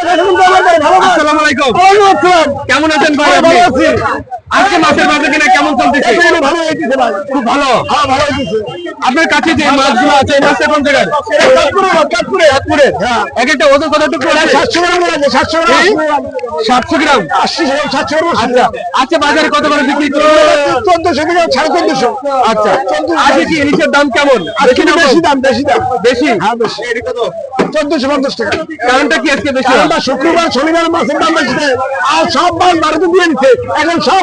আসসালামু আলাইকুম। কেমন আছেন ভাই আপনি? আজকে মাছের বাজার কিনা কেমন চলতেছে? খুব ভালো? আপনার কাছে যে মাছগুলো আছে এই মাছটা কোন জায়গায় চাঁদপুরে এক একটা ওজন কতটুকু আছে? সাতশো গ্রাম আচ্ছা আচ্ছা বাজারে কত করে বিক্রি চোদ্দশো সাড়ে চোদ্দশো। আচ্ছা আজকে কি ইলিশের দাম কেমন? বেশি বেশি দাম বেশি দাম। বেশি? হ্যাঁ বেশি। চোদ্দশো পঞ্চাশ টাকা। কারণটা কি আজকে বেশি? শুক্রবার শনিবার মাছের দাম বেশি দেয়। আর সব মাছ ভারতে দিয়ে দিচ্ছে এখন সব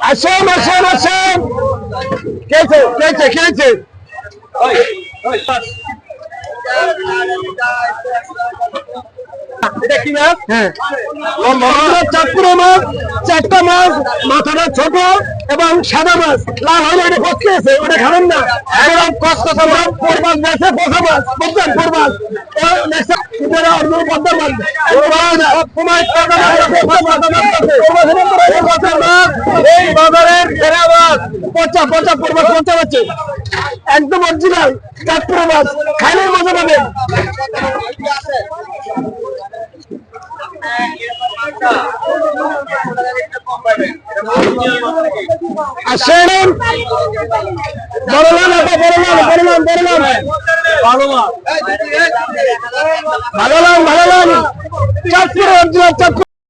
আসেন, আসেন, আসেন। খেয়েছে, খেয়েছে, খেয়েছে। হ্যাঁ। চাঁদপুরে মাছ। চারটা মাছ মাথাটা ছোট এবং সাদা মাছ। লাল হলে এটা আছে ওটা খাবেন না। এবং কষ্ট মাছ। একদম অরিজিনাল চাঁদপুরে মাছ খাইলে মজা পাবেন আসেন বড় আপা, বড় লাল ভালো ভালো চাঁদপুর চাঁদপুর